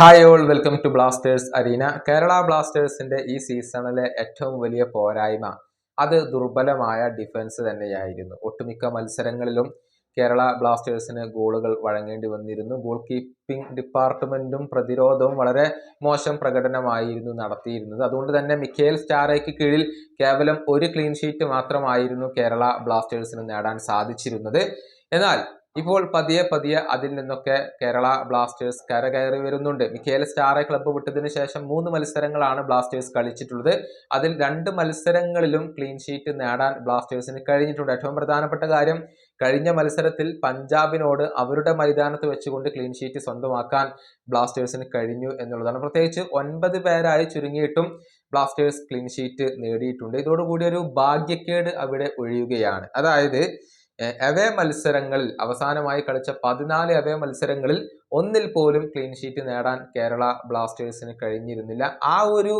Hi all welcome to Blasters arena Kerala ബ്ലാസ്റ്റേഴ്സിന്റെ ഈ സീസണിലെ ഏറ്റവും വലിയ പോരായ്മ അത് ദുർബലമായ ഡിഫൻസ് തന്നെയായിരുന്നു. ഒട്ടുമിക്ക മത്സരങ്ങളിലും കേരള ബ്ലാസ്റ്റേഴ്സിന് ഗോളുകൾ വഴങ്ങേണ്ടി വന്നിരുന്നു. ഗോൾ കീപ്പിംഗ് ഡിപ്പാർട്ട്മെന്റും പ്രതിരോധവും വളരെ മോശം പ്രകടനമായിരുന്നു നടത്തിയിരുന്നത്. അതുകൊണ്ട് തന്നെ മിക്കേൽ സ്റ്റാറയ്ക്ക് കീഴിൽ കേവലം ഒരു ക്ലീൻ ഷീറ്റ് മാത്രമായിരുന്നു കേരള ബ്ലാസ്റ്റേഴ്സിന് നേടാൻ സാധിച്ചിരുന്നത്. എന്നാൽ ഇപ്പോൾ പതിയെ പതിയെ അതിൽ നിന്നൊക്കെ കേരള ബ്ലാസ്റ്റേഴ്സ് കരകയറി വരുന്നുണ്ട്. മിക്കേൽ സ്റ്റാറെ ക്ലബ്ബ് വിട്ടതിന് ശേഷം മൂന്ന് മത്സരങ്ങളാണ് ബ്ലാസ്റ്റേഴ്സ് കളിച്ചിട്ടുള്ളത്. അതിൽ രണ്ട് മത്സരങ്ങളിലും ക്ലീൻ ഷീറ്റ് നേടാൻ ബ്ലാസ്റ്റേഴ്സിന് കഴിഞ്ഞിട്ടുണ്ട്. ഏറ്റവും പ്രധാനപ്പെട്ട കാര്യം കഴിഞ്ഞ മത്സരത്തിൽ പഞ്ചാബിനോട് അവരുടെ മൈതാനത്ത് വെച്ചുകൊണ്ട് ക്ലീൻ ഷീറ്റ് സ്വന്തമാക്കാൻ ബ്ലാസ്റ്റേഴ്സിന് കഴിഞ്ഞു എന്നുള്ളതാണ്. പ്രത്യേകിച്ച് ഒൻപത് പേരായി ചുരുങ്ങിയിട്ടും ബ്ലാസ്റ്റേഴ്സ് ക്ലീൻ ഷീറ്റ് നേടിയിട്ടുണ്ട്. ഇതോടുകൂടി ഒരു ഭാഗ്യക്കേട് അവിടെ ഒഴിയുകയാണ്. അതായത് അവേ മത്സരങ്ങളിൽ അവസാനമായി കളിച്ച പതിനാല് അവേ മത്സരങ്ങളിൽ ഒന്നിൽ പോലും ക്ലീൻ ഷീറ്റ് നേടാൻ കേരള ബ്ലാസ്റ്റേഴ്സിന് കഴിഞ്ഞിരുന്നില്ല. ആ ഒരു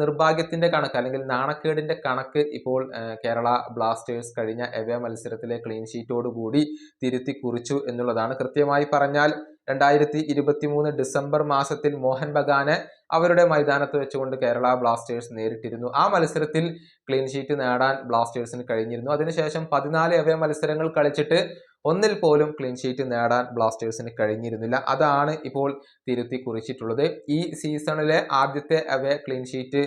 നിർഭാഗ്യത്തിന്റെ കണക്ക് അല്ലെങ്കിൽ നാണക്കേടിന്റെ കണക്ക് ഇപ്പോൾ കേരള ബ്ലാസ്റ്റേഴ്സ് കഴിഞ്ഞ എവേ മത്സരത്തിലെ ക്ലീൻ ഷീറ്റോടുകൂടി തിരുത്തി കുറിച്ചു എന്നുള്ളതാണ്. കൃത്യമായി പറഞ്ഞാൽ രണ്ടായിരത്തി ഇരുപത്തി മൂന്ന് ഡിസംബർ മാസത്തിൽ മോഹൻ ബഗാനെ അവരുടെ മൈതാനത്ത് വെച്ചുകൊണ്ട് കേരള ബ്ലാസ്റ്റേഴ്സ് നേരിട്ടിരുന്നു. ആ മത്സരത്തിൽ ക്ലീൻ ഷീറ്റ് നേടാൻ ബ്ലാസ്റ്റേഴ്സിന് കഴിഞ്ഞിരുന്നു. അതിനുശേഷം പതിനാല് അവയ മത്സരങ്ങൾ കളിച്ചിട്ട് ഒന്നിൽ പോലും ക്ലീൻ ഷീറ്റ് നേടാൻ ബ്ലാസ്റ്റേഴ്സിന് കഴിഞ്ഞിരുന്നില്ല. അതാണ് ഇപ്പോൾ തിരുത്തി കുറിച്ചിട്ടുള്ളത് ഈ സീസണിലെ ആദ്യത്തെ അവയ ക്ലീൻ ഷീറ്റ്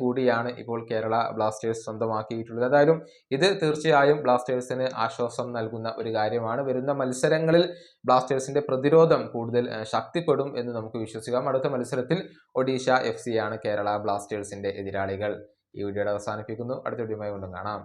കൂടിയാണ് ഇപ്പോൾ കേരള ബ്ലാസ്റ്റേഴ്സ് സ്വന്തമാക്കിയിട്ടുള്ളത്. ഏതായാലും ഇത് തീർച്ചയായും ബ്ലാസ്റ്റേഴ്സിന് ആശ്വാസം നൽകുന്ന ഒരു കാര്യമാണ്. വരുന്ന മത്സരങ്ങളിൽ ബ്ലാസ്റ്റേഴ്സിന്റെ പ്രതിരോധം കൂടുതൽ ശക്തിപ്പെടും എന്ന് നമുക്ക് വിശ്വസിക്കാം. അടുത്ത മത്സരത്തിൽ ഒഡീഷ എഫ് ആണ് കേരള ബ്ലാസ്റ്റേഴ്സിന്റെ എതിരാളികൾ. ഈ വീഡിയോയുടെ അവസാനിപ്പിക്കുന്നു. അടുത്ത വീഡിയോയുമായി കൊണ്ടും കാണാം.